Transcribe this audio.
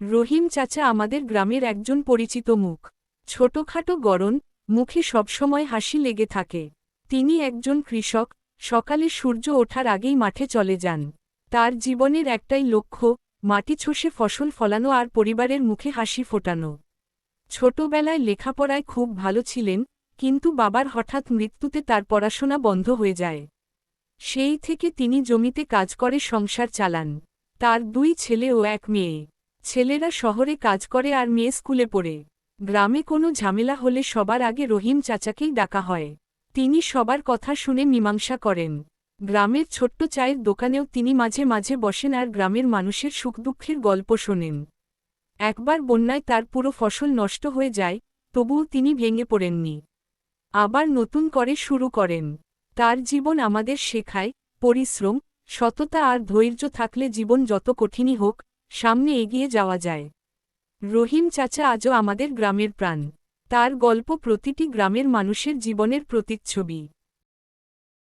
রহিম চাচা আমাদের গ্রামের একজন পরিচিত মুখ। ছোটখাটো গরন মুখে সবসময় হাসি লেগে থাকে। তিনি একজন কৃষক, সকালে সূর্য ওঠার আগেই মাঠে চলে যান। তার জীবনের একটাই লক্ষ্য, মাটি ছষে ফসল ফলানো আর পরিবারের মুখে হাসি ফোটানো। ছোটবেলায় লেখাপড়ায় খুব ভালো ছিলেন, কিন্তু বাবার হঠাৎ মৃত্যুতে তার পড়াশোনা বন্ধ হয়ে যায়। সেই থেকে তিনি জমিতে কাজ করে, সংসার চালান। তার দুই ছেলে ও এক মেয়ে। ছেলেরা শহরে কাজ করে আর মেয়ে স্কুলে পড়ে। গ্রামে কোনো ঝামেলা হলে সবার আগে রহিম চাচাকেই ডাকা হয়। তিনি সবার কথা শুনে মীমাংসা করেন। গ্রামের ছোট্ট চায়ের দোকানেও তিনি মাঝে মাঝে বসেন আর গ্রামের মানুষের সুখদুঃখের গল্প শোনেন। একবার বন্যায় তার পুরো ফসল নষ্ট হয়ে যায়, তবুও তিনি ভেঙে পড়েননি। আবার নতুন করে শুরু করেন। তার জীবন আমাদের শেখায়, পরিশ্রম, সততা আর ধৈর্য থাকলে জীবন যত কঠিনই হোক সামনে এগিয়ে যাওয়া যায়। রহিম চাচা আজও আমাদের গ্রামের প্রাণ। তার গল্প প্রতিটি গ্রামের মানুষের জীবনের প্রতিচ্ছবি।